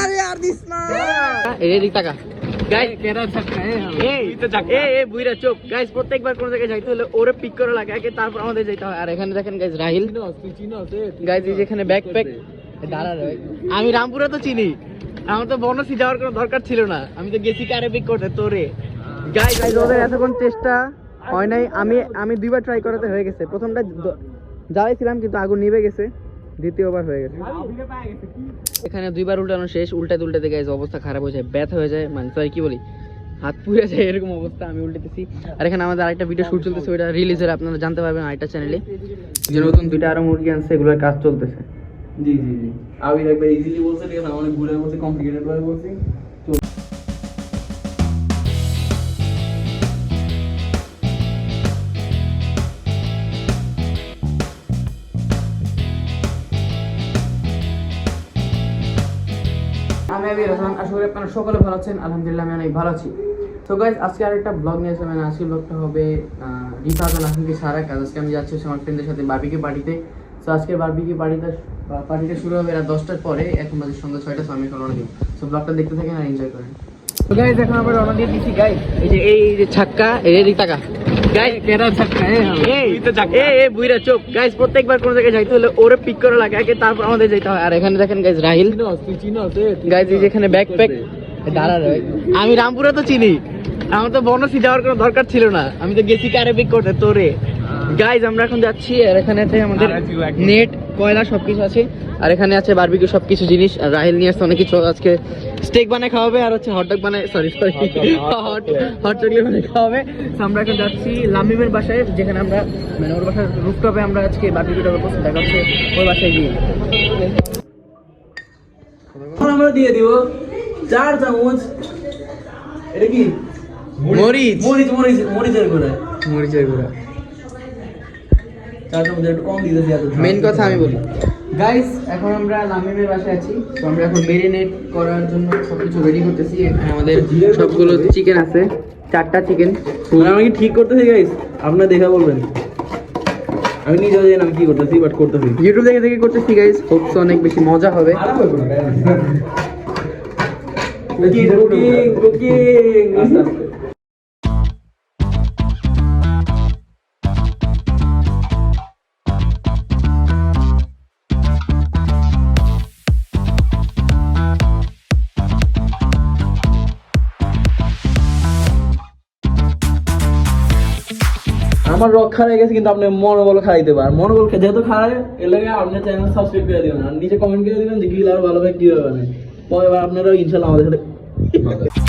আরে আর দিস না। এদিক টাকা গাইস এই এই এই বুইরা চুপ। গাইস প্রত্যেকবার কোন জায়গায় যাইতে হলে ওরে পিক করে লাগে আগে তারপর আমাদের যেতে হয়। আর এখানে দেখেন গাইস রাহিল। গাইস এই যেখানে ব্যাকপ্যাক দাঁড়া রে। আমি রামপুরে তো চিনি। আমার তো বনসি যাওয়ার কোনো দরকার ছিল না। আমি তো গেছি কারে পিক করতে তোরে। গাইস গাইস ওদের এতক্ষণ চেষ্টা হয় নাই। আমি আমি দুইবার ট্রাই করাতে হয়ে গেছে। প্রথমটা জ্বালাইছিলাম কিন্তু আগুন নিভে গেছে। দ্বিতীয়বার হয়ে গেছে। এখানে দুইবার উল্টানো শেষ উল্টাতে উল্টাতে গাইজ অবস্থা খারাপ হয়ে যায় ব্যথা হয়ে যায়। মানে সরি কি বলি? হাত পুড়ে যায় এরকম অবস্থা আমি উল্টেতেছি। আর এখানে আমাদের আরেকটা ভিডিও শুট চলতেছে ওইটা রিলিজ হলে আপনারা জানতে পারবেন আরেকটা চ্যানেলে যে নতুন দুইটা আরও মুরগি আনছে এগুলোর কাজ চলতেছে। জি জি জি। আবির একবার ইজিলি বলছে ঠিক আছে অনেক ঘুরে বলছি কমপ্লিকেটেড ভাবে বলছি। আমি আবি আশা করি আপনারা সকলে ভালো আছেন আলহামদুলিল্লাহ আমি অনেক ভালো আছি তো গাইজ আজকে আরেকটা ব্লগ নিয়ে মানে আজকের ব্লগটা হবে রিফাজ আল হাসানকে সারা কাজ আজকে আমি যাচ্ছি আমার ফ্রেন্ডের সাথে বার্বিকে পার্টিতে তো আজকে বার্বিকে পার্টিতে পার্টিটা শুরু হবে রাত দশটার পরে এখন বাজে সন্ধ্যা ছয়টা তো আমি এখন রওনা দিব তো ব্লগটা দেখতে থাকেন আর এনজয় করেন তো গাইজ এখন আমরা রওনা দিয়ে দিচ্ছি গাইজ এই যে এই যে ছাক্কা এই এদিক টাকা বুইরা চুপ গাইজ প্রত্যেকবার কোন জায়গায় যাইতে হলে ওরে পিক করে লাগে আগে তারপর আমাদের যেতে হয় আর এখানে দেখেন গাইজ রাহিল যেখানে ব্যাকপ্যাক দাঁড়া আমি রামপুরে তো চিনি আমার তো বনসি যাওয়ার কোনো দরকার ছিল না। আমি তো গেছি কারে পিক করতে তোরে গাইজ আমরা এখন যাচ্ছি আর এখানে আমাদের নেট কয়লা সব কিছু আছে। আর এখানে আছে বারবিকিউ সবকিছু জিনিস। আর রাহিল নিয়ে আসছে অনেক কিছু। আজকে স্টেক বানায় খাওয়াবে আর হচ্ছে হটডগ বানায় sorry sorry hot hot chocolate বানায় খাওয়াবে। তো আমরা এখন যাচ্ছি লামিমের বাসায় যেখানে আমরা মানে ওর বাসার রুফটপে আমরা আজকে বারবিকিউটা করছি দেখা হচ্ছে ওর বাসায় গিয়ে। আমরা দিয়ে দিব চার চামচ এটা কি? মরিচ। মরিচ মরিচ মরিচের গুঁড়া। মরিচের গুঁড়া। চার চামচ একটু কম দিতেছি এত মেন কথা আমি বলি। গাইস এখন আমরা লামিমের বাসায় আছি। তো আমরা এখন মেরিনেট করার জন্য সবকিছু রেডি করতেছি। এখানে আমাদের সবগুলো চিকেন আছে। চারটা চিকেন মানে আমি ঠিক করতেছি গাইস আপনারা দেখা বলবেন। আমি নিজেও জানি না আমি কি করতেছি বাট করতেছি। ইউটিউব থেকে থেকে করতেছি গাইস হোপস অনেক বেশি মজা হবে। কুকিং কুকিং কুকিং আস্তে আস্তে আমার রক খারাই গেছে কিন্তু আপনি মনোবল খাইতে পারেন। মনোবল যেহেতু খারাই এর লাগে আপনার চ্যানেল সাবস্ক্রাইব করে দিবেন। আর নিচে কমেন্ট করে দিবেন যে কি আর ভালোভাবে কি হবে? পরে আপনারাও ইনশাল্লাহ আমাদের সাথে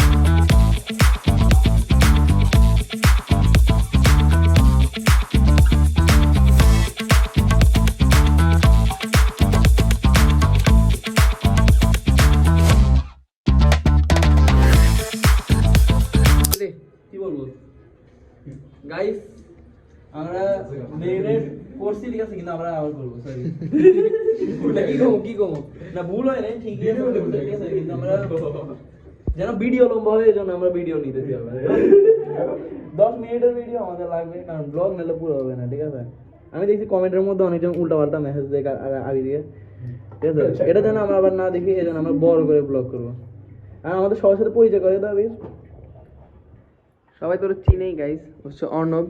আমরা করছি ঠিক আছে কিন্তু আমরা আবার করব সরি কি কমো কি কমো? না ভুল হয় নাই ঠিকই আছে ঠিক আছে কিন্তু আমরা যেন ভিডিও লম্বা হয় এই জন্য আমরা ভিডিও নিতেছি আবার দশ মিনিটের ভিডিও আমাদের লাগবে কারণ ব্লগ নিলে পুরো হবে না ঠিক আছে? আমি দেখছি কমেন্টের মধ্যে অনেকজন উল্টা পাল্টা মেসেজ দেয় আগে দিয়ে। ঠিক আছে? এটা যেন আমরা আবার না দেখি এই জন্য আমরা বড় করে ব্লগ করব। আর আমাদের সবার সাথে পরিচয় করে দাও বীর। সবাই তোর চিনেই গাইস হচ্ছে অর্ণব।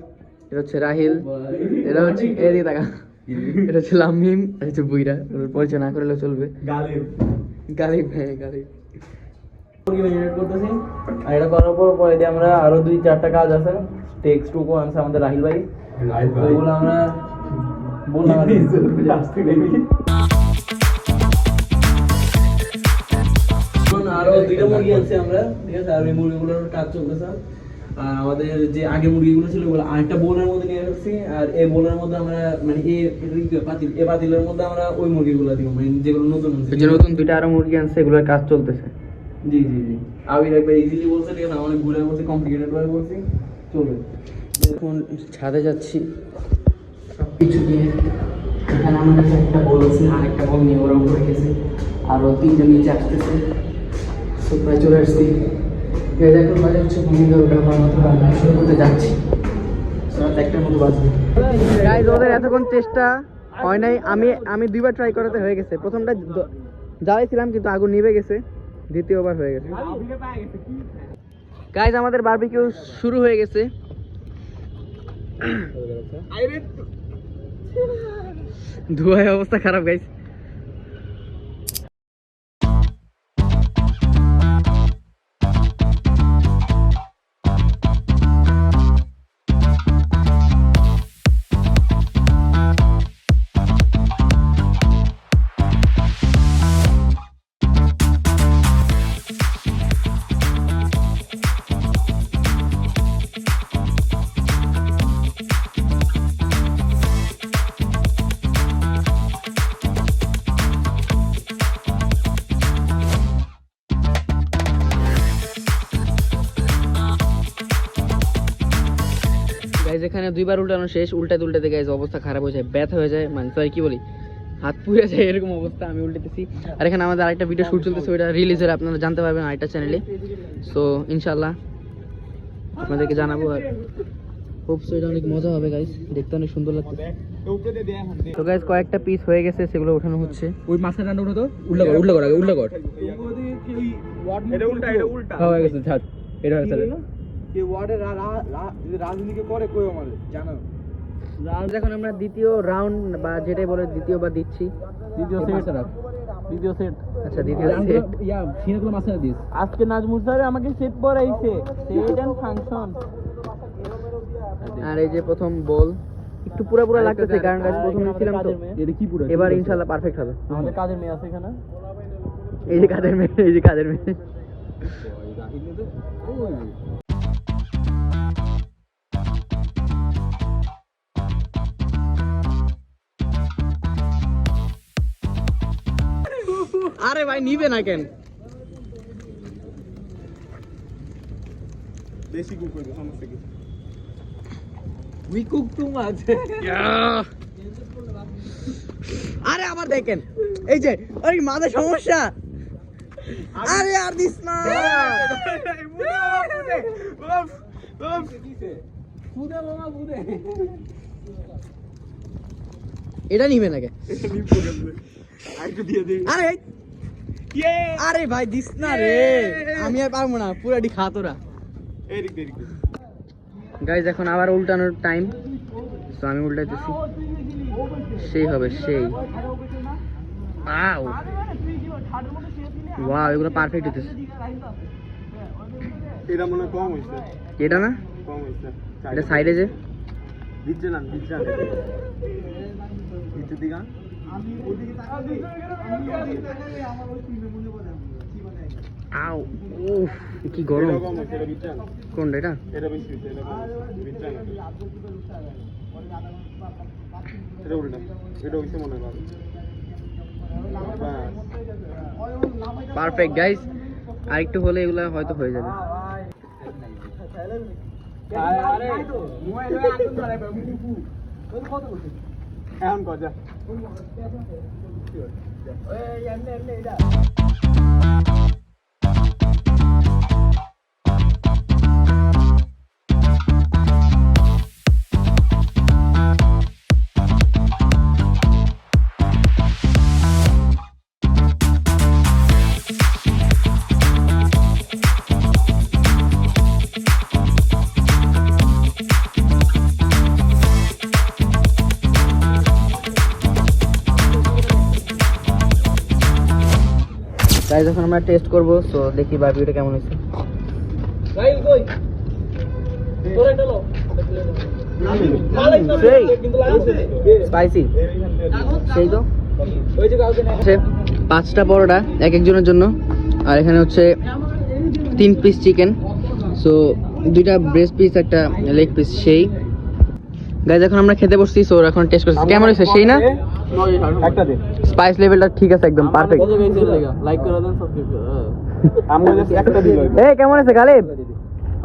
এটা হচ্ছে রাহিল এটা হচ্ছে এদিকে টাকা এটা হচ্ছে লামিম এটা হচ্ছে বুইরা। ওর পরিচয় না করলে চলবে। গালিব। হ্যাঁ গালিব। করতেছি। আর এটা করার পর পরে দিয়ে আমরা আরও দুই চারটা কাজ আছে। টেক্সট টুকু আনছে আমাদের রাহিল ভাই। ওইগুলো আমরা বললাম আর কি। এখন আরও দুইটা মুরগি আছে আমরা। ঠিক আছে? আর এই মুরগিগুলোর কাজ চলতেছে। আমাদের যে আগে মুরগিগুলো ছিল ওগুলো আরেকটা বোনের মধ্যে নিয়ে রাখছি আর এই বোনের মধ্যে আমরা মানে এ পাতিল এ পাতিলের মধ্যে আমরা ওই মুরগিগুলো দিব মানে যেগুলো নতুন যে নতুন দুইটা আরও মুরগি আনছে এগুলোর কাজ চলতেছে। জি জি জি। আমি একবার ইজিলি বলছে ঠিক আছে অনেক ঘুরে বলছি কমপ্লিকেটেড ভাবে বলছি চলবে। এখন ছাদে যাচ্ছি। সব কিছু নিয়ে এখানে আমার কাছে একটা বল আছে আর একটা বল নিয়ে ওরা উপরে গেছে। আরও তিনজন নিচে আসতেছে। তো প্রায় চলে আসছি। দেখুন বাজে হচ্ছে ভূমিকা ওটা আমার মতো রান্না। শুরু করতে যাচ্ছি। রাত একটার মতো বাজবে। গাইজ ওদের এতক্ষণ চেষ্টা হয় নাই। আমি আমি দুইবার ট্রাই করাতে হয়ে গেছে। প্রথমটা জ্বালাইছিলাম কিন্তু আগুন নিভে গেছে। দ্বিতীয়বার হয়ে গেছে। গাইজ আমাদের বারবিকিউ শুরু হয়ে গেছে। ধোয়ায় অবস্থা খারাপ গাইজ দুইবার উল্টানো শেষ উল্টাতে উল্টাতে গাইজ অবস্থা খারাপ হয়ে যায় ব্যথা হয়ে যায় মানে সরি কি বলি? হাত পুড়ে যায় এরকম অবস্থা আমি উল্টেতেছি। আর এখানে আমাদের আরেকটা ভিডিও শুট চলতেছে ওইটা রিলিজ হলে আপনারা জানতে পারবেন আরেকটা চ্যানেলে সো ইনশাল্লাহ আপনাদেরকে জানাব আর হোপস এটা অনেক মজা হবে গাইজ দেখতে অনেক সুন্দর লাগছে। তো গাইজ কয়েকটা পিস হয়ে গেছে সেগুলো ওঠানো হচ্ছে। ওই মাছের রান্না উল্টা কর উল্টা কর আগে উল্টা কর। এটা উল্টা এটা উল্টা। হ্যাঁ, হয়ে গেছে ছাড়। এটা হয়ে গেছে ওয়ার্ডে যদি রাজনীতি করে কই আমাদের? জানো? রাউন্ড এখন আমরা দ্বিতীয় রাউন্ড বা যেটাই বলে দ্বিতীয়বার দিচ্ছি। দ্বিতীয় সেট দ্বিতীয় সেট আচ্ছা দ্বিতীয় সেট ইয়া সিনেগুলো মাছের দিস? আজকে নাজমুল স্যার আমাকে সেট পড়াইছে। সেট এন্ড ফাংশন আর এই যে প্রথম বল একটু পুরো পুরো লাগতেছে কারণ গাছ প্রথম ছিলাম তো। এটা কি পুরো? এবার ইনশাআল্লাহ পারফেক্ট হবে। আমাদের কাজের মেয়ে আছে এখানে? এই যে কাদের মেয়ে এই যে কাদের মেয়ে। আরে ভাই নিবে না কেন? বেশি কুক করবে সমস্যা কি? উই কুক টু আরে আবার দেখেন এই যে ওই মাথা সমস্যা। আরে আর দিস না। এটা নিবে নাকি? আরে আরে ভাই দিস না রে। আমি আর পারব না পুরাটি খা তোরা। গাইজ এখন আবার উল্টানোর টাইম তো আমি উল্টাইতেছি। সেই হবে সেই। আও এগুলো পারফেক্ট হইতেছে। এটা মনে কম হয়েছে এটা না? কম এটা সাইডে যে। দিচ্ছে না দিচ্ছে না দিচ্ছে দিগা। আও উফ কি গরম। হয়েছে এটা বেশি না মনে হয় পারফেক্ট গাইজ আর একটু হলে এগুলা হয়তো হয়ে যাবে। এখন কজা Bu muhabbet yani Öğrenler Leyla. Guys এখন আমরা টেস্ট করব সো দেখি বারবিউটা কেমন হয়েছে। স্পাইসি সেই। তো। পাঁচটা পরোটা এক একজনের জন্য। আর এখানে হচ্ছে তিন পিস চিকেন সো দুইটা ব্রেস্ট পিস একটা লেগ পিস সেই। গাইজ এখন আমরা খেতে বসছি সো এখন টেস্ট করছি। কেমন হয়েছে? সেই না? একটা দে স্পাইস লেভেলটা ঠিক আছে একদম পারফেক্ট লাইক করে দেন সাবস্ক্রাইব করে একটা এ কেমন আছে গালিব?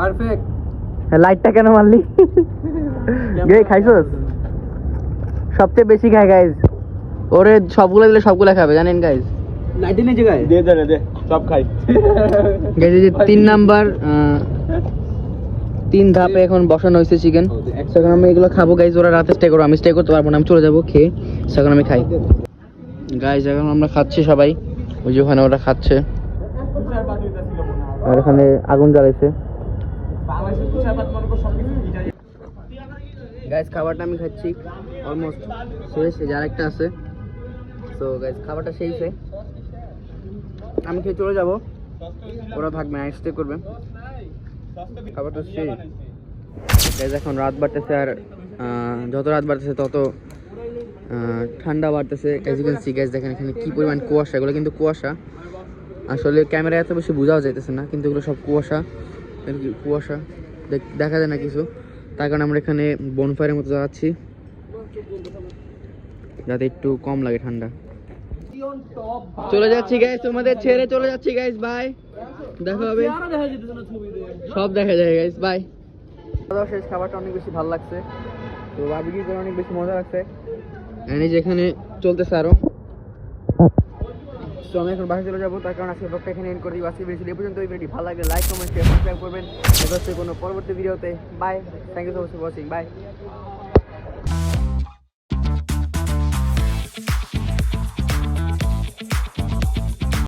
পারফেক্ট লাইটটা কেন মারলি? গে খাইছস? সবচেয়ে বেশি খায় গাইজ ওরে সবগুলো দিলে সবগুলো খাবে জানেন গাইজ নাইনটিনের জায়গায় দে দে দে সব খাই। গাইজ এই যে তিন নাম্বার তিন ধাপে এখন বসানো হয়েছে চিকেন এখন আমি এগুলো খাব গাইজ ওরা রাতে স্টে করব আমি স্টে করতে পারব না আমি চলে যাব খেয়ে সেখানে আমি খাই। গাইজ এখন আমরা খাচ্ছি সবাই ওই যে ওখানে ওরা খাচ্ছে। আর এখানে আগুন জ্বালাইছে। গাইস খাবারটা আমি খাচ্ছি অলমোস্ট শেষ এই যে আরেকটা আছে। তো গাইস খাবারটা শেষে আমি খেয়ে চলে যাব ওরা থাকবে স্টে করবে। সেই। গাইস এখন রাত বাড়তেছে আর যত রাত বাড়তেছে তত ঠান্ডা বাড়তেছে। এজ ইউ সি গাইস দেখেন এখানে কি পরিমাণ কুয়াশা। এগুলো কিন্তু কুয়াশা। আসলে ক্যামেরায় এত বেশি বোঝাও যাইতেছে না কিন্তু এগুলো সব কুয়াশা। কুয়াশা? দেখা যায় না কিছু। তার কারণে আমরা এখানে বনফায়ারের মতো যাচ্ছি যাতে একটু কম লাগে ঠান্ডা। চলে যাচ্ছি গাইস তোমাদের ছেড়ে চলে যাচ্ছি গাইস বাই দেখা হবে। সব দেখা যায় গাইস বাই খাওয়া শেষ খাবারটা অনেক বেশি ভালো লাগছে। তো করে অনেক বেশি মজা লাগছে। এন্ড এই যে এখানে চলতেছে আরও। তো আমি এখন চলে যাব তার কারণে আজকে ব্লগটা এখানে এন্ড করে দিব আজকে ভিডিও এই পর্যন্ত এই ভিডিও ভালো লাগলে লাইক কমেন্ট শেয়ার সাবস্ক্রাইব করবেন। দেখা হচ্ছে কোনো পরবর্তী ভিডিওতে bye thank you so much for watching bye